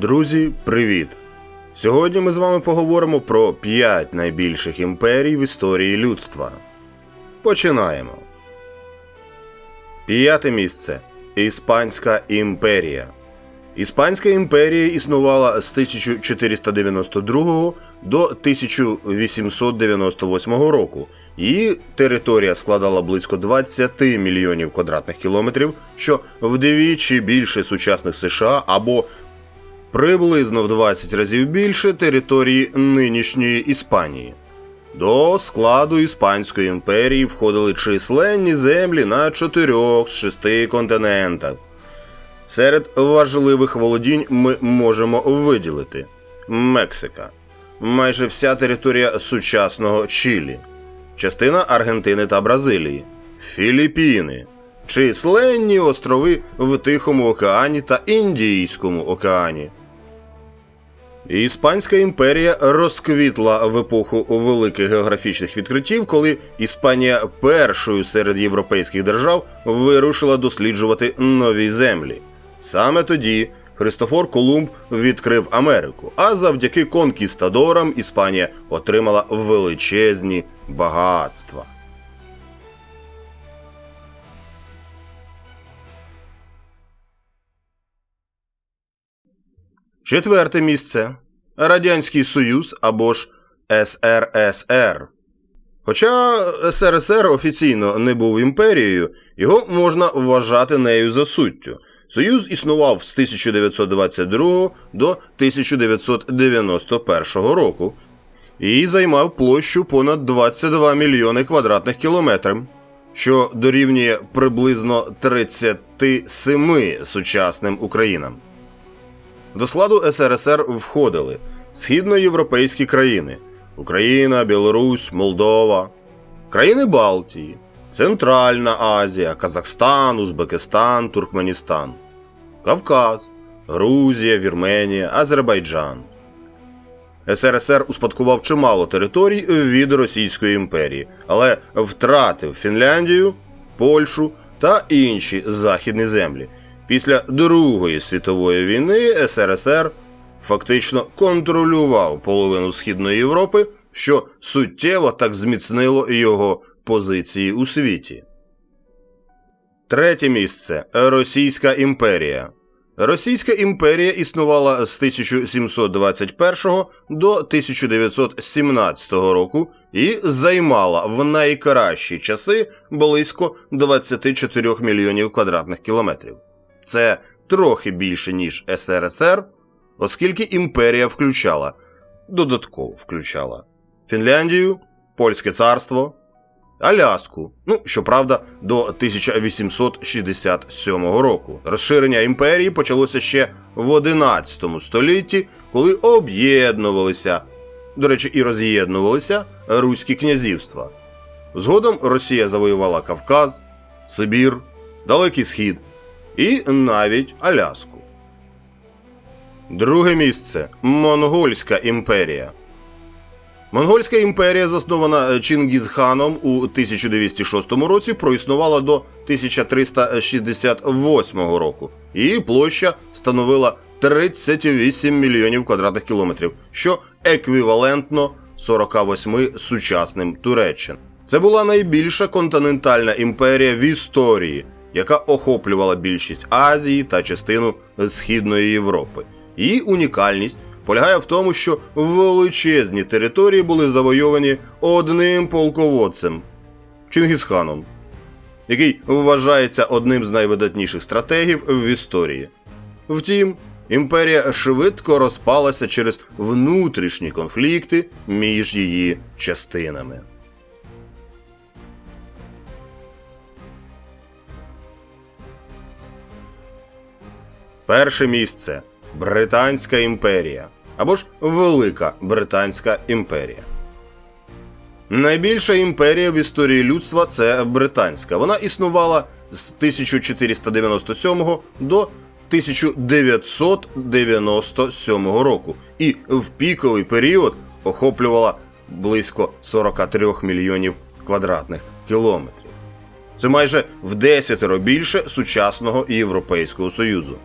Друзі, привіт! Сьогодні ми з вами поговоримо про 5 найбільших імперій в історії людства. Починаємо. П'яте місце Іспанська імперія. Іспанська імперія існувала з 1492 до 1898 року. Її територія складала близько 20 мільйонів квадратних кілометрів, що вдвічі більше сучасних США або приблизно в 20 разів більше території нинішньої Іспанії. До складу Іспанської імперії входили численні землі на чотирьох з шести континентах. Серед важливих володінь ми можемо виділити Мексика, майже вся територія сучасного Чилі, частина Аргентини та Бразилії, Філіппіни, численні острови в Тихому океані та Індійському океані. Іспанська імперія розквітла в епоху великих географічних відкриттів, коли Іспанія першою серед європейських держав вирушила досліджувати нові землі. Саме тоді Христофор Колумб відкрив Америку, а завдяки конкістадорам Іспанія отримала величезні багатства. Четверте місце Радянський Союз або ж СРСР. Хоча СРСР офіційно не був імперією, його можна вважати нею за суттю. Союз існував з 1922 до 1991 року і займав площу понад 22 мільйони квадратних кілометрів, що дорівнює приблизно 37 сучасним Українам. До складу СРСР входили східноєвропейські країни Україна, Білорусь, Молдова, країни Балтії, Центральна Азія, Казахстан, Узбекистан, Туркменістан, Кавказ, Грузія, Вірменія, Азербайджан. СРСР успадкував чимало територій від Російської імперії, але втратив Фінляндію, Польщу та інші західні землі. Після Другої світової війни СРСР фактично контролював половину Східної Європи, що суттєво так зміцнило його позиції у світі. Третє місце Російська імперія. Російська імперія існувала з 1721 до 1917 року і займала в найкращі часи близько 24 мільйонів квадратних кілометрів. Це трохи більше, ніж СРСР, оскільки імперія включала, додатково включала Фінляндію, Польське царство, Аляску. Ну, щоправда, до 1867 року. Розширення імперії почалося ще в 11 столітті, коли об'єднувалися, до речі, і роз'єднувалися руські князівства. Згодом Росія завоювала Кавказ, Сибір, Далекий Схід і навіть Аляску. Друге місце Монгольська імперія. Монгольська імперія, заснована Чингізханом у 1206 році, проіснувала до 1368 року. Її площа становила 38 мільйонів квадратних кілометрів, що еквівалентно 48 сучасним Туреччин. Це була найбільша континентальна імперія в історії, яка охоплювала більшість Азії та частину Східної Європи. Її унікальність полягає в тому, що величезні території були завойовані одним полководцем Чингісханом, який вважається одним з найвидатніших стратегів в історії. Втім, імперія швидко розпалася через внутрішні конфлікти між її частинами. Перше місце Британська імперія або ж Велика Британська імперія. Найбільша імперія в історії людства це британська. Вона існувала з 1497 до 1997 року і в піковий період охоплювала близько 43 мільйонів квадратних кілометрів. Це майже в десятеро більше сучасного Європейського Союзу.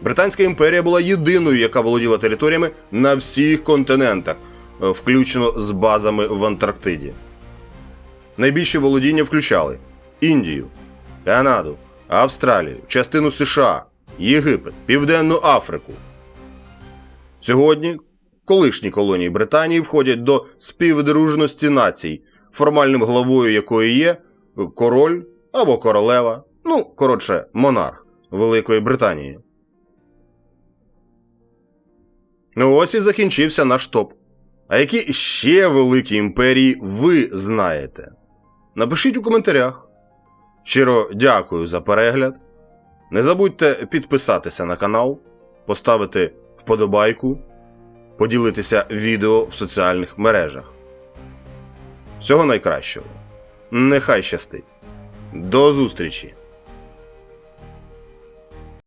Британська імперія була єдиною, яка володіла територіями на всіх континентах, е, включно з базами в Антарктиді. Найбільші володіння включали Індію, Канаду, Австралію, частину США, Єгипет, Південну Африку. Сьогодні колишні колонії Британії входять до співдружності націй, формальним главою якої є король або королева, ну, коротше, монарх Великої Британії. Ось і закінчився наш топ. А які ще великі імперії ви знаєте? Напишіть у коментарях. Щиро дякую за перегляд. Не забудьте підписатися на канал, поставити вподобайку, поділитися відео в соціальних мережах. Всього найкращого. Нехай щастить. До зустрічі!